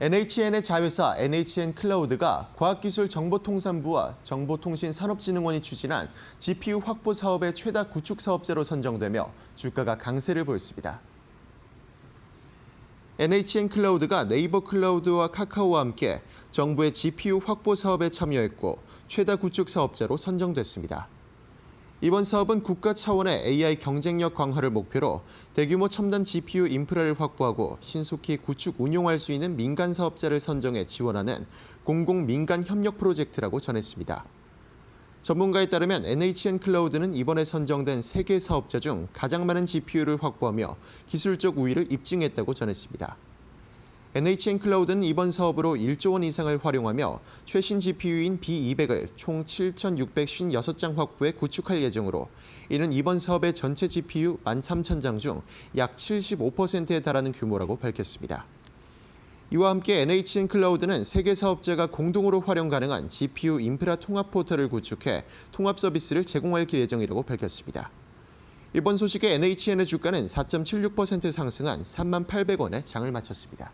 NHN의 자회사 NHN 클라우드가 과학기술정보통상부와 정보통신산업진흥원이 추진한 GPU 확보 사업의 최다 구축 사업자로 선정되며 주가가 강세를 보였습니다. NHN 클라우드가 네이버 클라우드와 카카오와 함께 정부의 GPU 확보 사업에 참여했고 최다 구축 사업자로 선정됐습니다. 이번 사업은 국가 차원의 AI 경쟁력 강화를 목표로 대규모 첨단 GPU 인프라를 확보하고 신속히 구축 운용할 수 있는 민간 사업자를 선정해 지원하는 공공 민간 협력 프로젝트라고 전했습니다. 전문가에 따르면 NHN 클라우드는 이번에 선정된 세개 사업자 중 가장 많은 GPU를 확보하며 기술적 우위를 입증했다고 전했습니다. NHN 클라우드는 이번 사업으로 1조 원 이상을 활용하며 최신 GPU인 B200을 총 7,656장 확보해 구축할 예정으로 이는 이번 사업의 전체 GPU 13,000장 중 약 75%에 달하는 규모라고 밝혔습니다. 이와 함께 NHN 클라우드는 세계 사업자가 공동으로 활용 가능한 GPU 인프라 통합 포털을 구축해 통합 서비스를 제공할 예정이라고 밝혔습니다. 이번 소식에 NHN의 주가는 4.76% 상승한 3만 800원에 장을 마쳤습니다.